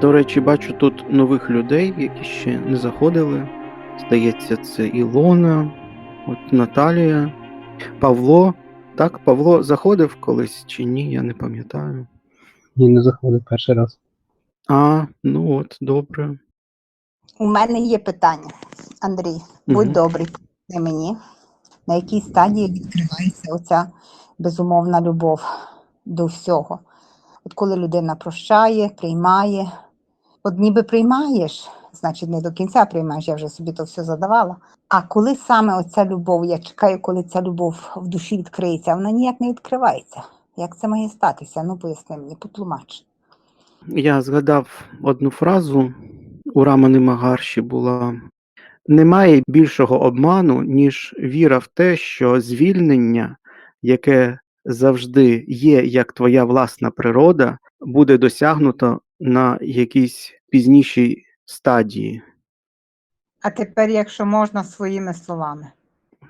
До речі, бачу тут нових людей, які ще не заходили. Здається, це Ілона, от Наталія, Павло. Так, Павло заходив колись чи ні, я не пам'ятаю. Ні, не заходив перший раз. А, ну от, добре. У мене є питання, Андрій. Будь Мгм. добрий, мені, на якій стадії відкривається оця безумовна любов до всього. От коли людина прощає, приймає, от ніби приймаєш, значить не до кінця приймаєш, я вже собі то все задавала. А коли саме оця любов, я чекаю, коли ця любов в душі відкриється, вона ніяк не відкривається. Як це має статися? Ну поясни мені, потлумач. Я згадав одну фразу у Рамани Магарші була: немає більшого обману, ніж віра в те, що звільнення, яке завжди є як твоя власна природа, буде досягнуто на якійсь пізнішій стадії. А тепер, якщо можна, своїми словами.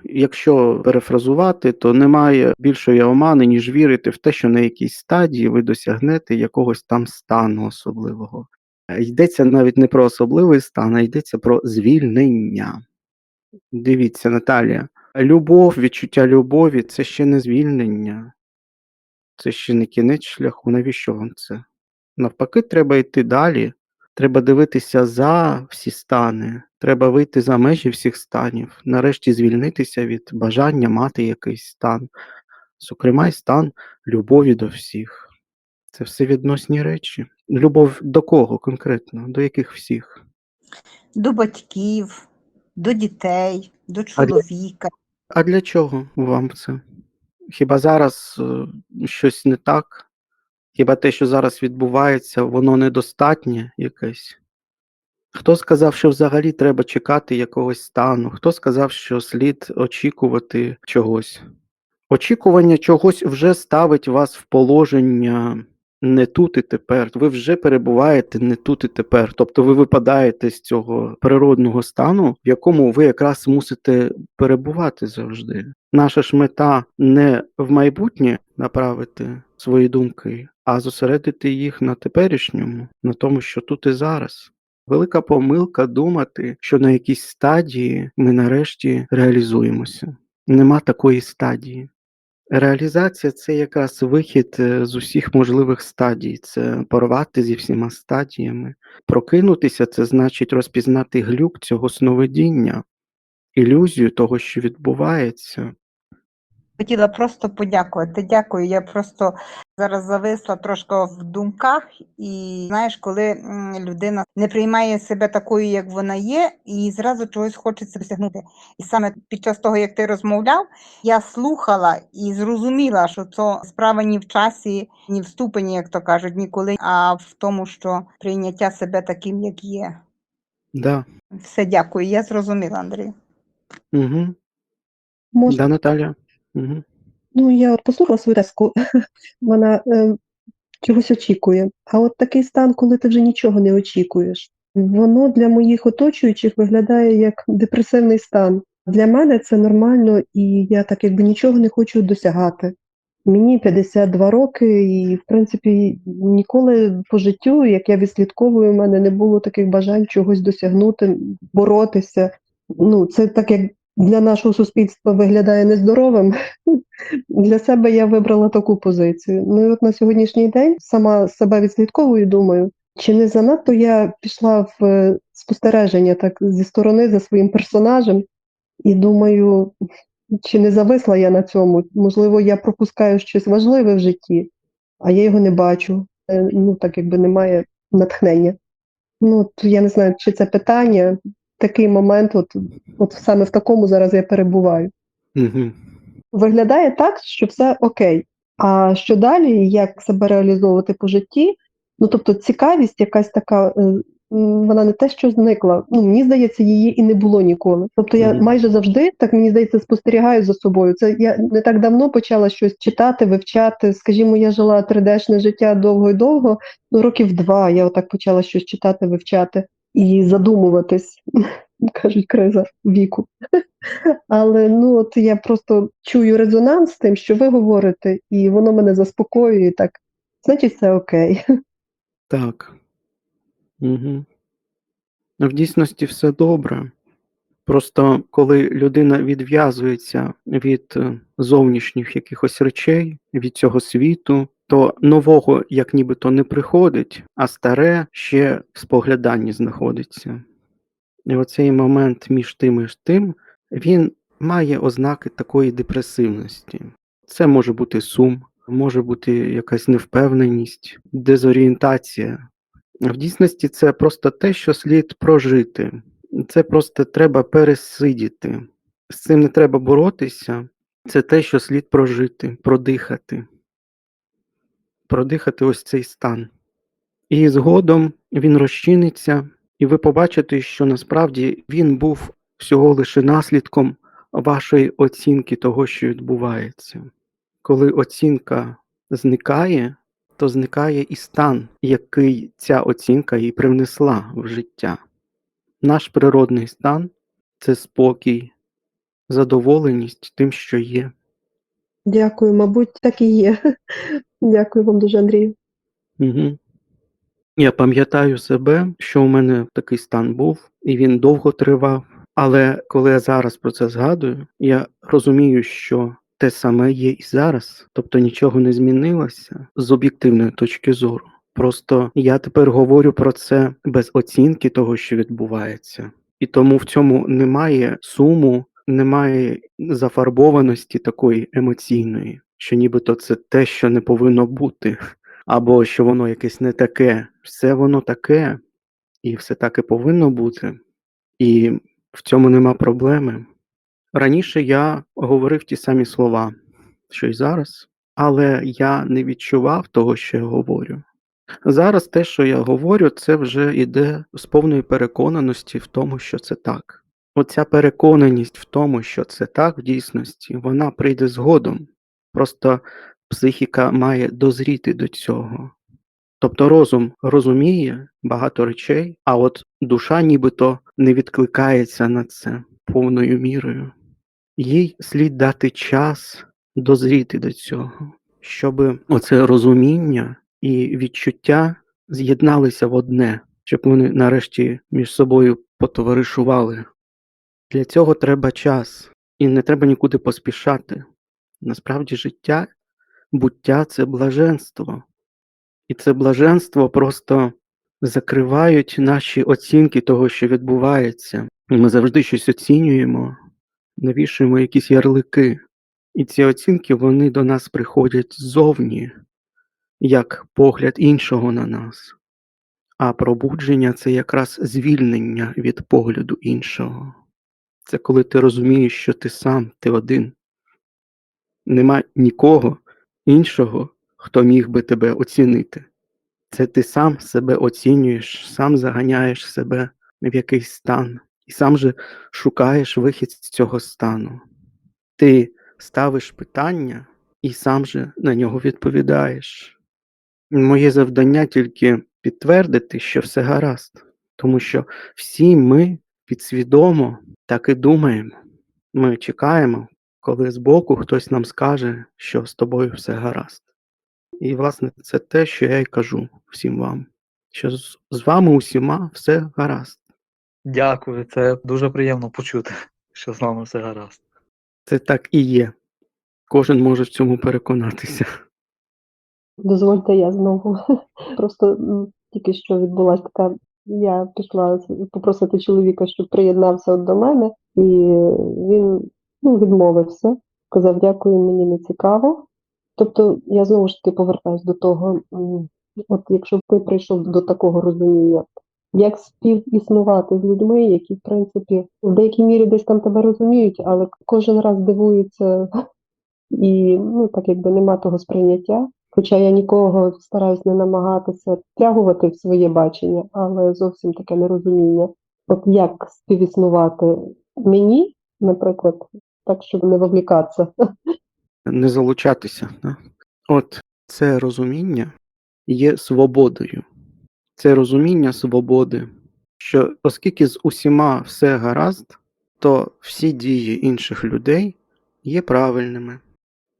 Якщо перефразувати, то немає більшої омани, ніж вірити в те, що на якійсь стадії ви досягнете якогось там стану особливого. Йдеться навіть не про особливий стан, а йдеться про звільнення. Дивіться, Наталія, любов, відчуття любові це ще не звільнення, це ще не кінець шляху. Навіщо вам це? Навпаки, треба йти далі. Треба дивитися за всі стани, треба вийти за межі всіх станів, нарешті звільнитися від бажання мати якийсь стан, зокрема, й стан любові до всіх. Це все відносні речі. Любов до кого конкретно? До яких всіх? до батьків, до дітей, до А для- чоловіка. А для чого вам це? Хіба зараз е, щось не так? Хіба те, що зараз відбувається, воно недостатнє якесь? Хто сказав, що взагалі треба чекати якогось стану? Хто сказав, що слід очікувати чогось? Очікування чогось вже ставить вас в положення не тут і тепер. Ви вже перебуваєте не тут і тепер. Тобто ви випадаєте з цього природного стану, в якому ви якраз мусите перебувати завжди. Наша ж мета не в майбутнє направити свої думки, а зосередити їх на теперішньому, на тому, що тут і зараз. Велика помилка думати, що на якійсь стадії ми нарешті реалізуємося. Нема такої стадії. Реалізація це якраз вихід е, з усіх можливих стадій, це порвати зі всіма стадіями. Прокинутися це значить розпізнати глюк цього сновидіння, ілюзію того, що відбувається. Хотіла просто подякувати. Дякую. Я просто зараз зависла трошки в думках, і знаєш, коли людина не приймає себе такою, як вона є, і зразу чогось хочеться досягнути. І саме під час того, як ти розмовляв, я слухала і зрозуміла, що це справа ні в часі, ні в ступені, як то кажуть, ніколи, а в тому, що прийняття себе таким, як є. Да. Все, дякую. Я зрозуміла, Андрій. Угу. Може, Да, Наталя. Ну я от послухала свою тезку, вона е, чогось очікує. А от такий стан, коли ти вже нічого не очікуєш, воно для моїх оточуючих виглядає як депресивний стан. Для мене це нормально, і я так якби нічого не хочу досягати. Мені 52 роки, і в принципі ніколи по життю, як я відслідковую, у мене не було таких бажань чогось досягнути, боротися. Ну, це так як для нашого суспільства виглядає нездоровим. Для себе я вибрала таку позицію. Ну і от на сьогоднішній день сама себе відслідковую, думаю, чи не занадто я пішла в е, спостереження так зі сторони за своїм персонажем, і думаю, чи не зависла я на цьому? Можливо, я пропускаю щось важливе в житті, а я його не бачу. Е, Ну, так якби немає натхнення. Ну, я не знаю, чи це питання, такий момент, от, от саме в такому зараз я перебуваю. Угу. Виглядає так, що все окей. А що далі, як себе реалізовувати по житті? Ну, тобто, цікавість якась така, е, вона не те, що зникла. Ну, мені здається, її і не було ніколи. Тобто я майже завжди, так мені здається, спостерігаю за собою. Це я не так давно почала щось читати, вивчати. Скажімо, я жила 3D-шне життя довго і довго, ну років два я отак почала щось читати, вивчати і задумуватись. Кажуть, криза віку. Але ну от я просто чую резонанс з тим, що ви говорите, і воно мене заспокоює. Так, значить, все окей. Так. Угу. В дійсності все добре. Просто коли людина відв'язується від е, зовнішніх якихось речей, від цього світу, то нового як нібито не приходить, а старе ще в спогляданні знаходиться. І оцей момент між тим і тим, він має ознаки такої депресивності. Це може бути сум, може бути якась невпевненість, дезорієнтація. В дійсності це просто те, що слід прожити. Це просто треба пересидіти. З цим не треба боротися. Це те, що слід прожити, продихати. Продихати ось цей стан. І згодом він розчиниться, і ви побачите, що насправді він був всього лише наслідком вашої оцінки того, що відбувається. Коли оцінка зникає, то зникає і стан, який ця оцінка їй привнесла в життя. Наш природний стан це спокій, задоволеність тим, що є. Дякую, мабуть, так і є. Дякую вам дуже, Андрію. Угу. Я пам'ятаю себе, що у мене такий стан був, і він довго тривав. Але коли я зараз про це згадую, я розумію, що те саме є і зараз, тобто нічого не змінилося з об'єктивної точки зору. Просто я тепер говорю про це без оцінки того, що відбувається, і тому в цьому немає суму, немає зафарбованості такої емоційної, що нібито це те, що не повинно бути, або що воно якесь не таке. Все воно таке, і все так і повинно бути. І в цьому нема проблеми. Раніше я говорив ті самі слова, що й зараз, але я не відчував того, що я говорю. Зараз те, що я говорю, це вже йде з повної переконаності в тому, що це так. Оця переконаність в тому, що це так в дійсності, вона прийде згодом. Просто психіка має дозріти до цього. Тобто розум розуміє багато речей, а от душа нібито не відкликається на це повною мірою. Їй слід дати час дозріти до цього, щоб оце розуміння і відчуття з'єдналися в одне, щоб вони нарешті між собою потоваришували. Для цього треба час, і не треба нікуди поспішати. Насправді життя, буття це блаженство. І це блаженство просто закривають наші оцінки того, що відбувається. І Ми завжди щось оцінюємо, навішуємо якісь ярлики. І ці оцінки вони до нас приходять ззовні, як погляд іншого на нас. А пробудження це якраз звільнення від погляду іншого. Це коли ти розумієш, що ти сам, ти один. Нема нікого іншого, хто міг би тебе оцінити. Це ти сам себе оцінюєш, сам заганяєш себе в якийсь стан, і сам же шукаєш вихід з цього стану. Ти ставиш питання і сам же на нього відповідаєш. Моє завдання тільки підтвердити, що все гаразд, тому що всі ми підсвідомо так і думаємо. Ми чекаємо, коли збоку хтось нам скаже, що з тобою все гаразд. І, власне, це те, що я й кажу всім вам, що з, з вами усіма все гаразд. Дякую, це дуже приємно почути, що з нами все гаразд. Це так і є. Кожен може в цьому переконатися. Дозвольте я знову. Просто тільки що відбулася така. Я пішла попросити чоловіка, щоб приєднався до мене, і він ну, відмовився. Сказав, дякую, мені не цікаво. Тобто я знову ж таки повертаюсь до того, от якщо ти прийшов до такого розуміння, як співіснувати з людьми, які, в принципі, в деякій мірі десь там тебе розуміють, але кожен раз дивуються і ну, так якби нема того сприйняття. Хоча я нікого стараюсь не намагатися втягувати в своє бачення, але зовсім таке нерозуміння. От як співіснувати мені, наприклад, так, щоб не вовлікатися. Не залучатися. Да? От це розуміння є свободою. Це розуміння свободи, що оскільки з усіма все гаразд, то всі дії інших людей є правильними.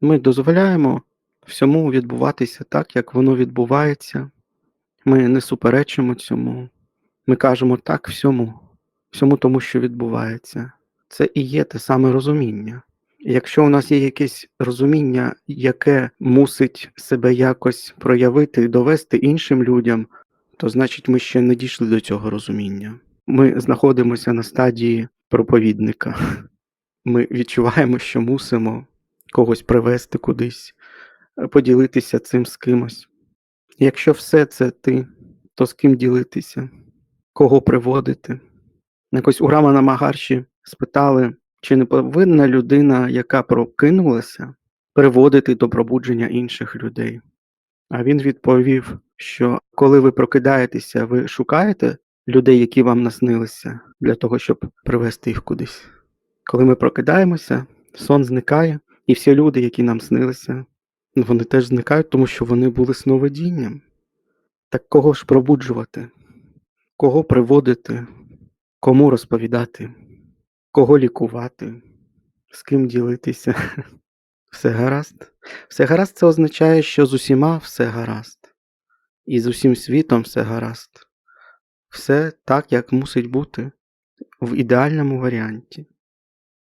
Ми дозволяємо всьому відбуватися так, як воно відбувається. Ми не суперечимо цьому. Ми кажемо так всьому, всьому тому, що відбувається. Це і є те саме розуміння. Якщо у нас є якесь розуміння, яке мусить себе якось проявити і довести іншим людям, то значить ми ще не дійшли до цього розуміння. Ми знаходимося на стадії проповідника. Ми відчуваємо, що мусимо когось привести кудись, поділитися цим з кимось. Якщо все це ти, то з ким ділитися, кого приводити? Якось у Рамана Магарші спитали, чи не повинна людина, яка прокинулася, приводити до пробудження інших людей. А він відповів, що коли ви прокидаєтеся, ви шукаєте людей, які вам наснилися, для того, щоб привести їх кудись. Коли ми прокидаємося, сон зникає, і всі люди, які нам снилися, вони теж зникають, тому що вони були сновидінням. Так кого ж пробуджувати? Кого приводити? Кому розповідати? Кого лікувати? З ким ділитися? Все гаразд. Все гаразд це означає, що з усіма все гаразд. І з усім світом все гаразд. Все так, як мусить бути в ідеальному варіанті.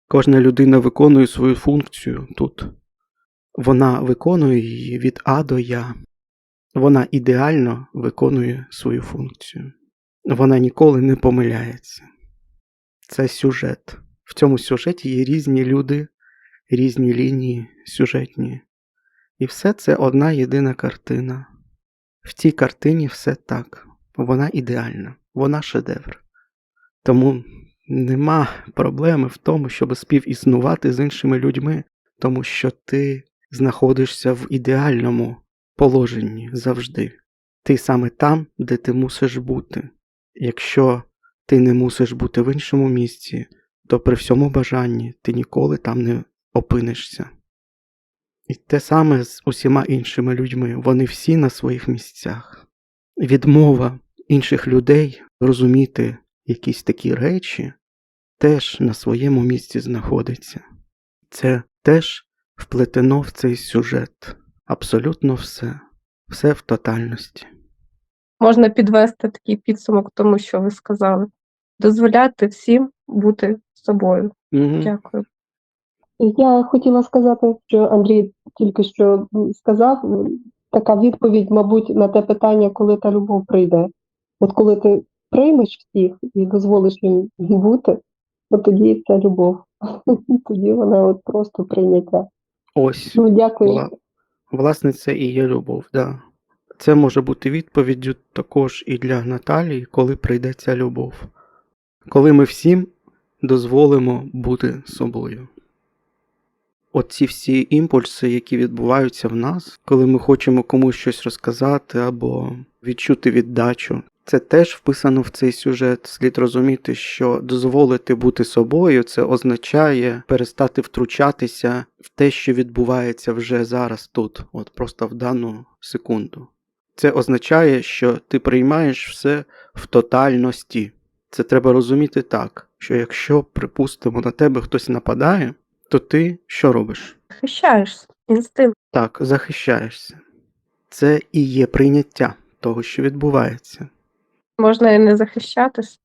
Кожна людина виконує свою функцію тут. Вона виконує її від А до Я. Вона ідеально виконує свою функцію. Вона ніколи не помиляється. Це сюжет. В цьому сюжеті є різні люди, різні лінії сюжетні. І все це одна єдина картина. В цій картині все так. Вона ідеальна, вона шедевр. Тому нема проблеми в тому, щоб співіснувати з іншими людьми, тому що ти знаходишся в ідеальному положенні завжди. Ти саме там, де ти мусиш бути. Якщо ти не мусиш бути в іншому місці, то при всьому бажанні ти ніколи там не опинишся. І те саме з усіма іншими людьми, вони всі на своїх місцях. Відмова інших людей розуміти якісь такі речі теж на своєму місці знаходиться. Це теж вплетено в цей сюжет. Абсолютно все. Все в тотальності. можна підвести такий підсумок тому, що ви сказали. Дозволяти всім бути собою. Мгм. Дякую. Я хотіла сказати, що Андрій тільки що сказав, така відповідь, мабуть, на те питання, коли та любов прийде. От коли ти приймеш всіх і дозволиш їм бути, от тоді це любов. Тоді вона от просто прийняття. Ось. Ну, дякую. Вла- Власне, це і є любов, да. Це може бути відповіддю також і для Наталії, коли прийде ця любов. Коли ми всім дозволимо бути собою. Оці всі імпульси, які відбуваються в нас, коли ми хочемо комусь щось розказати або відчути віддачу, це теж вписано в цей сюжет. Слід розуміти, що дозволити бути собою це означає перестати втручатися в те, що відбувається вже зараз тут, от просто в дану секунду. Це означає, що ти приймаєш все в тотальності. Це треба розуміти так, що якщо, припустимо, на тебе хтось нападає, то ти що робиш? Захищаєшся. Інстинкт. Так, захищаєшся. Це і є прийняття того, що відбувається. Можна і не захищатись.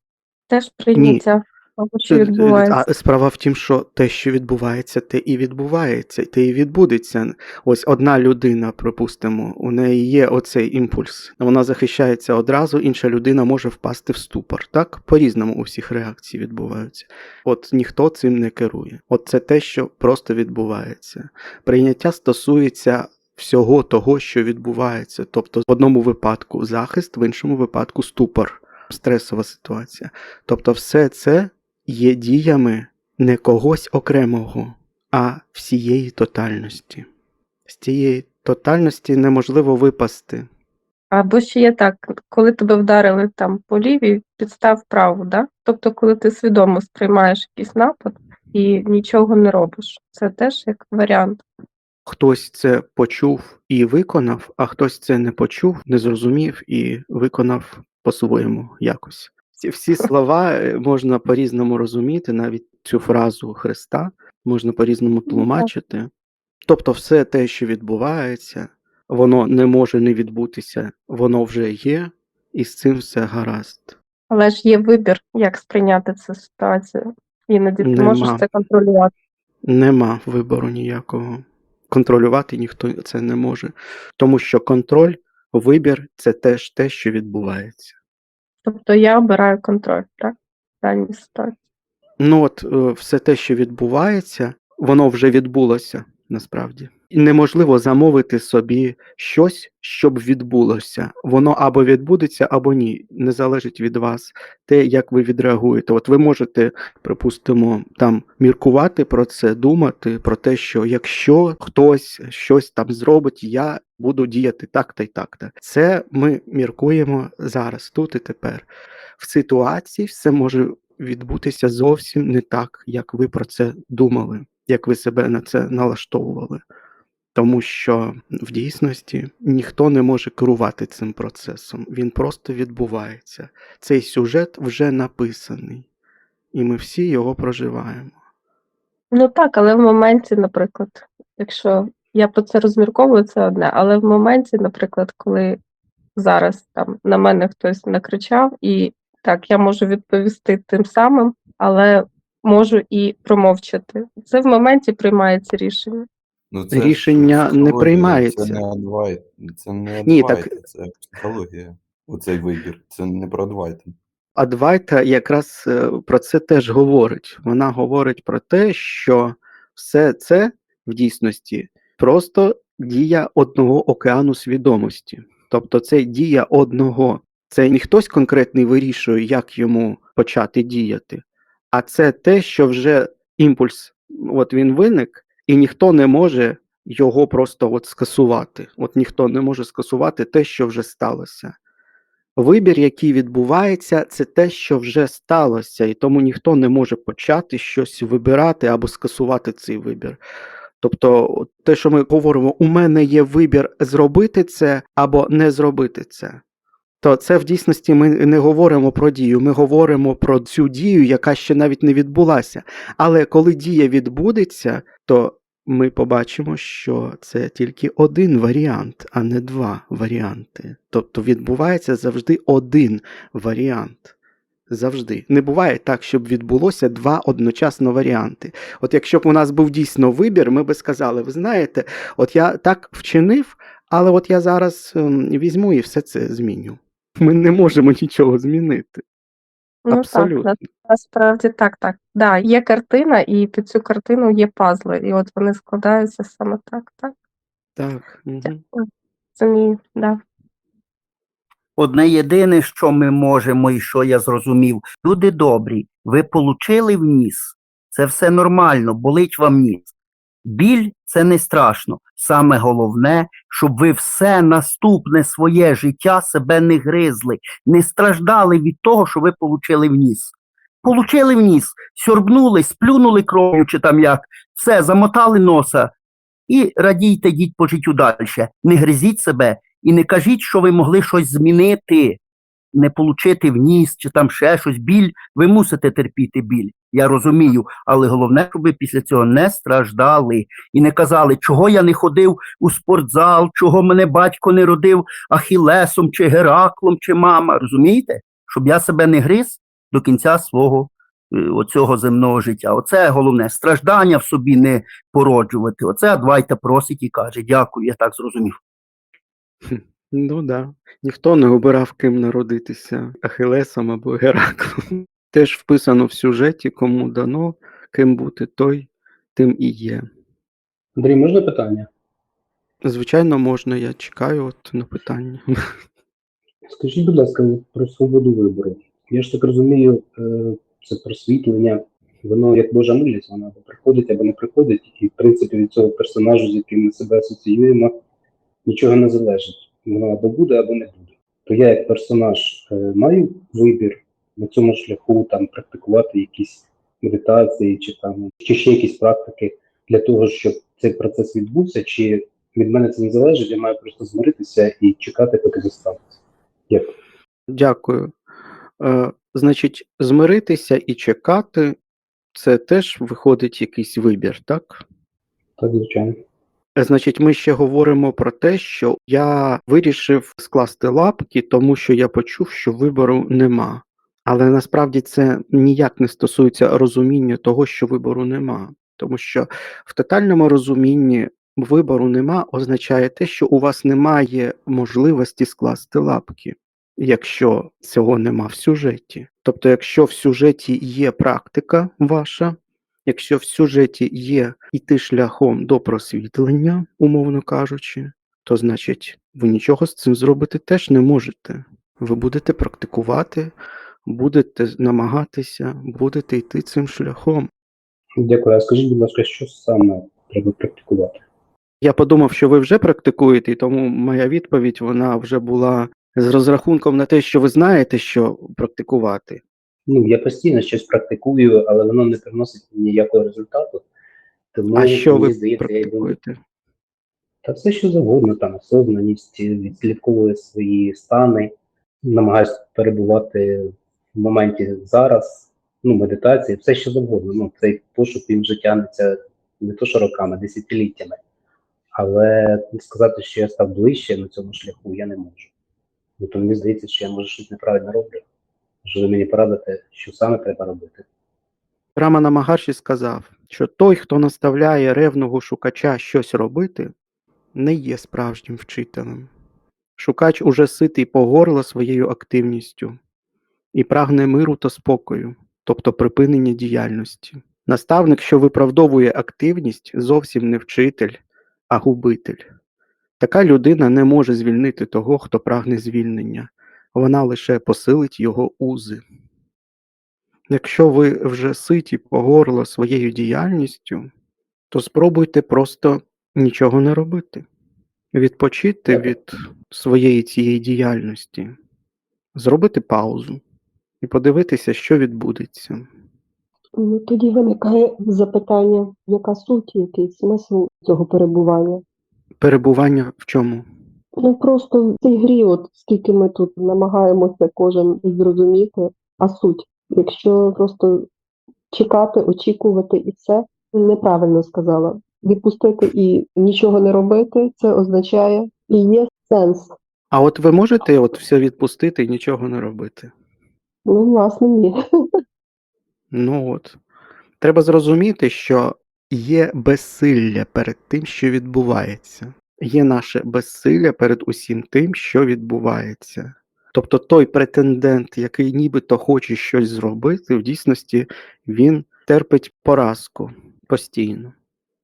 Теж прийняття того, що Це- відбувається. А справа в тім, що те, що відбувається, те і відбувається, те і відбудеться. Ось одна людина, припустимо, у неї є оцей імпульс. Вона захищається одразу, інша людина може впасти в ступор. Так по-різному у всіх реакції відбуваються. От ніхто цим не керує. От це те, що просто відбувається. Прийняття стосується. Всього того, що відбувається, тобто в одному випадку захист, в іншому випадку ступор, стресова ситуація. Тобто, все це є діями не когось окремого, а всієї тотальності. З цієї тотальності неможливо випасти. Або ще є так, коли тебе вдарили там по лівій, підстав праву, да? Тобто, коли ти свідомо сприймаєш якийсь напад і нічого не робиш. Це теж як варіант. Хтось це почув і виконав, а хтось це не почув, не зрозумів і виконав по-своєму якось. Ці всі слова е, можна по-різному розуміти, навіть цю фразу Христа можна по-різному тлумачити. Тобто, все те, що відбувається, воно не може не відбутися, воно вже є, і з цим все гаразд. Але ж є вибір, як сприйняти цю ситуацію. Іноді ти Нема. можеш це контролювати. Нема вибору ніякого. Контролювати ніхто це не може. Тому що контроль, вибір це теж те, що відбувається. Тобто я обираю контроль, так? В даній ситуації. Ну от е, все те, що відбувається, воно вже відбулося насправді. Неможливо замовити собі щось, щоб відбулося. Воно або відбудеться, або ні. Не залежить від вас те, як ви відреагуєте. От ви можете, припустимо, там міркувати про це, думати про те, що якщо хтось щось там зробить, я буду діяти так та й так. та Це ми міркуємо зараз, тут і тепер. В ситуації все може відбутися зовсім не так, як ви про це думали, як ви себе на це налаштовували. Тому що в дійсності ніхто не може керувати цим процесом, він просто відбувається. Цей сюжет вже написаний, і ми всі його проживаємо. Ну так, але в моменті, наприклад, якщо я про це розмірковую, це одне, але в моменті, наприклад, коли зараз там на мене хтось накричав, і так, я можу відповісти тим самим, але можу і промовчати. Це в моменті приймається рішення. Ну, це Рішення не приймається. Це не адвайт, це не Ні, адвайт, так- це психологія. Оцей вибір. Це не про адвайт. Адвайта якраз е, про це теж говорить. Вона говорить про те, що все це в дійсності просто дія одного океану свідомості. Тобто це дія одного. Це не хтось конкретний вирішує, як йому почати діяти, а це те, що вже імпульс, от він виник, і ніхто не може його просто от скасувати. От ніхто не може скасувати те, що вже сталося. Вибір, який відбувається, це те, що вже сталося, і тому ніхто не може почати щось вибирати або скасувати цей вибір. Тобто, те, що ми говоримо, у мене є вибір зробити це або не зробити це. То це в дійсності ми не говоримо про дію, ми говоримо про цю дію, яка ще навіть не відбулася. Але коли дія відбудеться, то ми побачимо, що це тільки один варіант, а не два варіанти. Тобто відбувається завжди один варіант. Завжди. Не буває так, щоб відбулося два одночасно варіанти. От якщо б у нас був дійсно вибір, ми би сказали: ви знаєте, от я так вчинив, але от я зараз ем, візьму і все це зміню. Ми не можемо нічого змінити. Ну Абсолютно. так, насправді так, так. Да, є картина, і під цю картину є пазли, і от вони складаються саме так, так. Так. Угу. Розумію, да. Одне єдине, що ми можемо, і що я зрозумів, люди добрі, ви получили в ніс, це все нормально, болить вам ніс. Біль це не страшно. Саме головне, щоб ви все наступне своє життя себе не гризли, не страждали від того, що ви получили в ніс. Получили в ніс, сьорбнули, сплюнули кров'ю чи там як, все, замотали носа. І радійте, йдіть по життю далі. Не гризіть себе і не кажіть, що ви могли щось змінити, не получити в ніс чи там ще щось. Біль, ви мусите терпіти біль. Я розумію, але головне, щоб ви після цього не страждали і не казали, чого я не ходив у спортзал, чого мене батько не родив Ахілесом, чи Гераклом, чи мама. Розумієте? Щоб я себе не гриз до кінця свого е, оцього земного життя. Оце головне. Страждання в собі не породжувати. Оце Адвайта просить і каже: Дякую, я так зрозумів. Ну да. Ніхто не обирав, ким народитися Ахилесом або Гераклом. Теж вписано в сюжеті, кому дано, ким бути той, тим і є. Андрій, можна питання? Звичайно, можна, я чекаю от на питання. Скажіть, будь ласка, про свободу вибору. Я ж так розумію, е, це просвітлення, воно як Божа милість, воно або приходить, або не приходить, і в принципі від цього персонажу, з яким ми себе асоціюємо, нічого не залежить. Воно або буде, або не буде. То я як персонаж е, маю вибір на цьому шляху там практикувати якісь медитації чи там чи ще якісь практики для того, щоб цей процес відбувся, чи від мене це не залежить, я маю просто змиритися і чекати, поки це станеться. Дякую. Дякую. Е, значить, змиритися і чекати це теж виходить якийсь вибір, так? Так, звичайно. Значить, ми ще говоримо про те, що я вирішив скласти лапки, тому що я почув, що вибору нема. Але насправді це ніяк не стосується розуміння того, що вибору нема. Тому що в тотальному розумінні вибору нема означає те, що у вас немає можливості скласти лапки, якщо цього нема в сюжеті. Тобто, якщо в сюжеті є практика ваша, якщо в сюжеті є іти шляхом до просвітлення, умовно кажучи, то значить ви нічого з цим зробити теж не можете. Ви будете практикувати, будете намагатися, будете йти цим шляхом. Дякую. А скажіть, будь ласка, що саме треба практикувати? Я подумав, що ви вже практикуєте, і тому моя відповідь вона вже була з розрахунком на те, що ви знаєте, що практикувати. Ну, я постійно щось практикую, але воно не приносить ніякого результату. Тому А що мені ви здається, я йду? Та все, що завгодно, там осознаність, відслідковує свої стани, намагаюся перебувати в моменті зараз, ну, медитації, все що завгодно. Ну, цей пошук він вже тягнеться не то що роками, десятиліттями. Але сказати, що я став ближче на цьому шляху, я не можу. Ну, то мені здається, що я може щось неправильно роблю. Може, ви мені порадите, що саме треба робити. Рамана Магарші сказав, що той, хто наставляє ревного шукача щось робити, не є справжнім вчителем. Шукач уже ситий по горло своєю активністю і прагне миру та спокою, тобто припинення діяльності. Наставник, що виправдовує активність, зовсім не вчитель, а губитель. Така людина не може звільнити того, хто прагне звільнення, вона лише посилить його узи. Якщо ви вже ситі по горло своєю діяльністю, то спробуйте просто нічого не робити, відпочити від своєї цієї діяльності, зробити паузу і подивитися, що відбудеться. Ну, тоді виникає запитання, яка суть, який смисл цього перебування? Перебування в чому? Ну просто в цій грі, от скільки ми тут намагаємося кожен зрозуміти, а суть, якщо просто чекати, очікувати і все, неправильно сказала. Відпустити і нічого не робити, це означає і є сенс. А от ви можете от все відпустити і нічого не робити? Ну, власне, ні. Ну от. Треба зрозуміти, що є безсилля перед тим, що відбувається. Є наше безсилля перед усім тим, що відбувається. Тобто той претендент, який нібито хоче щось зробити, в дійсності він терпить поразку постійно,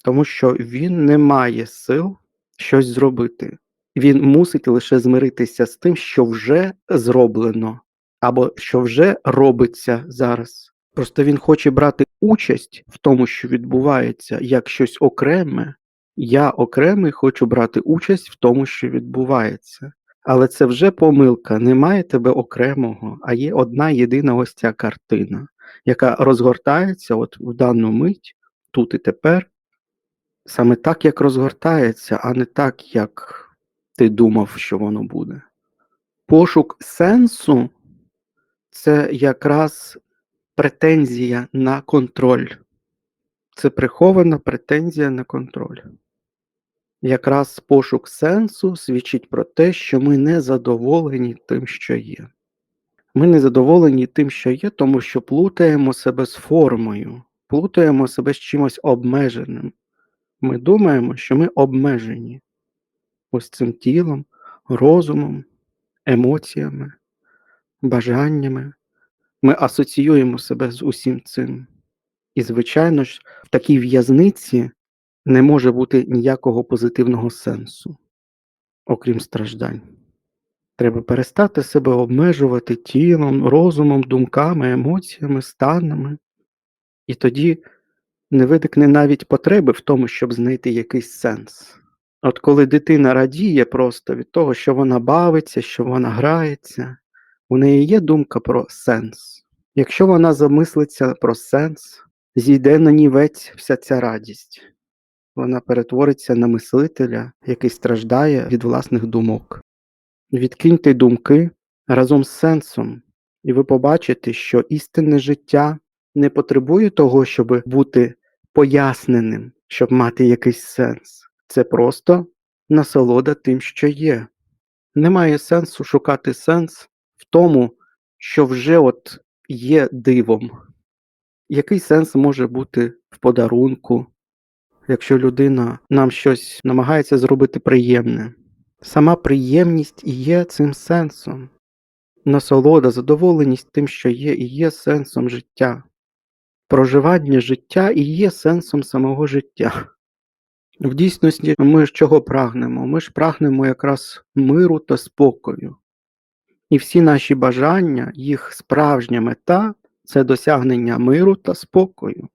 тому що він не має сил щось зробити. Він мусить лише змиритися з тим, що вже зроблено, або що вже робиться зараз. Просто він хоче брати участь в тому, що відбувається, як щось окреме. Я окремий хочу брати участь в тому, що відбувається. Але це вже помилка. Немає тебе окремого, а є одна єдина ось ця картина, яка розгортається от в дану мить, тут і тепер, саме так, як розгортається, а не так, як ти думав, що воно буде. Пошук сенсу це якраз претензія на контроль. Це прихована претензія на контроль. Якраз пошук сенсу свідчить про те, що ми не задоволені тим, що є. Ми не задоволені тим, що є, тому що плутаємо себе з формою, плутаємо себе з чимось обмеженим. Ми думаємо, що ми обмежені ось цим тілом, розумом, емоціями, бажаннями. Ми асоціюємо себе з усім цим. І, звичайно ж, в такій в'язниці не може бути ніякого позитивного сенсу, окрім страждань. Треба перестати себе обмежувати тілом, розумом, думками, емоціями, станами. І тоді не виникне навіть потреби в тому, щоб знайти якийсь сенс. От коли дитина радіє просто від того, що вона бавиться, що вона грається, у неї є думка про сенс. Якщо вона замислиться про сенс, зійде на нівець вся ця радість. Вона перетвориться на мислителя, який страждає від власних думок. Відкиньте думки разом з сенсом, і ви побачите, що істинне життя не потребує того, щоб бути поясненим, щоб мати якийсь сенс. Це просто насолода тим, що є. Немає сенсу шукати сенс в тому, що вже от є дивом? Який сенс може бути в подарунку, якщо людина нам щось намагається зробити приємне? Сама приємність і є цим сенсом. Насолода, задоволеність тим, що є, і є сенсом життя. Проживання життя і є сенсом самого життя. В дійсності ми ж чого прагнемо? Ми ж прагнемо якраз миру та спокою. І всі наші бажання, їх справжня мета це досягнення миру та спокою.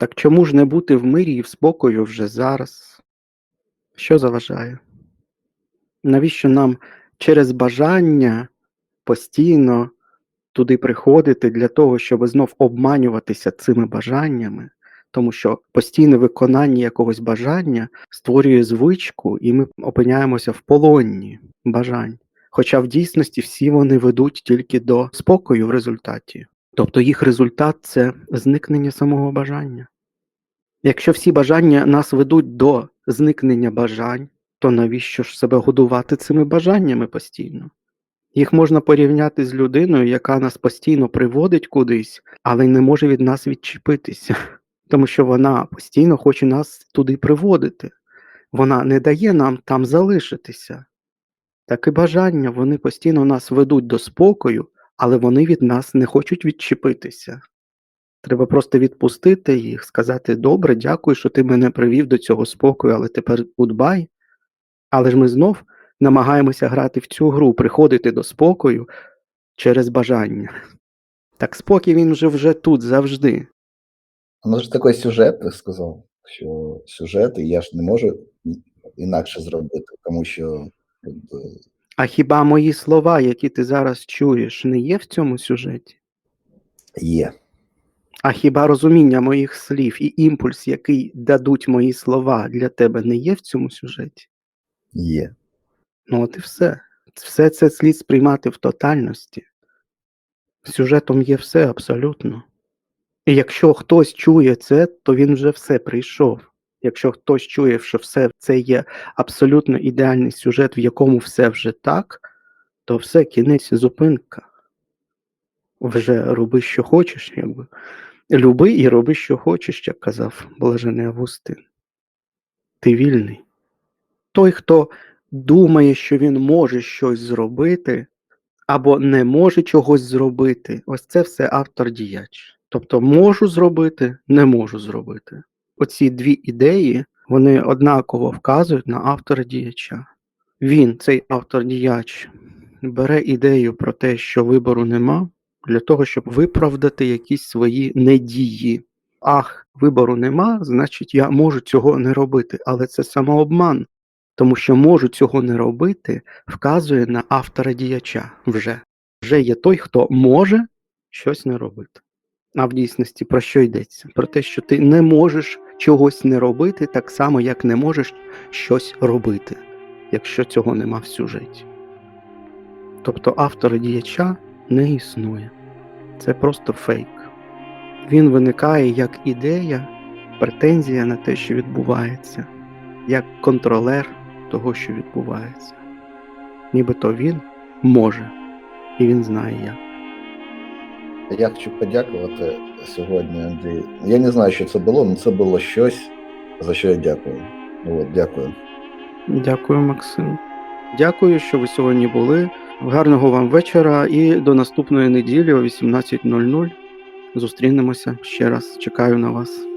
Так чому ж не бути в мирі і в спокою вже зараз? Що заважає? Навіщо нам через бажання постійно туди приходити для того, щоб знов обманюватися цими бажаннями? Тому що постійне виконання якогось бажання створює звичку, і ми опиняємося в полонні бажань. Хоча в дійсності всі вони ведуть тільки до спокою в результаті. Тобто їх результат це зникнення самого бажання. Якщо всі бажання нас ведуть до зникнення бажань, то навіщо ж себе годувати цими бажаннями постійно? Їх можна порівняти з людиною, яка нас постійно приводить кудись, але не може від нас відчепитися, тому що вона постійно хоче нас туди приводити. Вона не дає нам там залишитися. Так і бажання вони постійно нас ведуть до спокою, але вони від нас не хочуть відчепитися. Треба просто відпустити їх, сказати добре, дякую, що ти мене привів до цього спокою, але тепер гудбай. Але ж ми знов намагаємося грати в цю гру, приходити до спокою через бажання. Так спокій він вже вже тут завжди. Ну ж такий сюжет, ти сказав, що сюжет, і я ж не можу інакше зробити, тому що А хіба мої слова, які ти зараз чуєш, не є в цьому сюжеті? є. А хіба розуміння моїх слів і імпульс, який дадуть мої слова для тебе, не є в цьому сюжеті? Є. Ну от і все. Все це слід сприймати в тотальності. Сюжетом є все абсолютно. І якщо хтось чує це, то він вже все прийшов. Якщо хтось чує, що все це є абсолютно ідеальний сюжет, в якому все вже так, то все, кінець зупинка. Вже роби, що хочеш, якби. Люби і роби, що хочеш, як казав Блажений Августин. Ти вільний. Той, хто думає, що він може щось зробити, або не може чогось зробити, ось це все автор діяч. Тобто можу зробити, не можу зробити. Оці дві ідеї вони однаково вказують на автора діяча. Він, цей автор діяч, бере ідею про те, що вибору нема, для того, щоб виправдати якісь свої недії. Ах, вибору нема, значить, я можу цього не робити, але це самообман. Тому що можу цього не робити, вказує на автора діяча вже. Вже є той, хто може щось не робити. А в дійсності про що йдеться? Про те, що ти не можеш чогось не робити, так само, як не можеш щось робити, якщо цього нема в сюжеті. Тобто автора діяча не існує. Це просто фейк. Він виникає як ідея, претензія на те, що відбувається, як контролер того, що відбувається. Нібито він може, і він знає як. Я хочу подякувати сьогодні, Андрій. Я не знаю, що це було, але це було щось, за що я дякую. От, дякую. Дякую, Максим. Дякую, що ви сьогодні були. Гарного вам вечора і до наступної неділі о 18.00 зустрінемося ще раз. Чекаю на вас.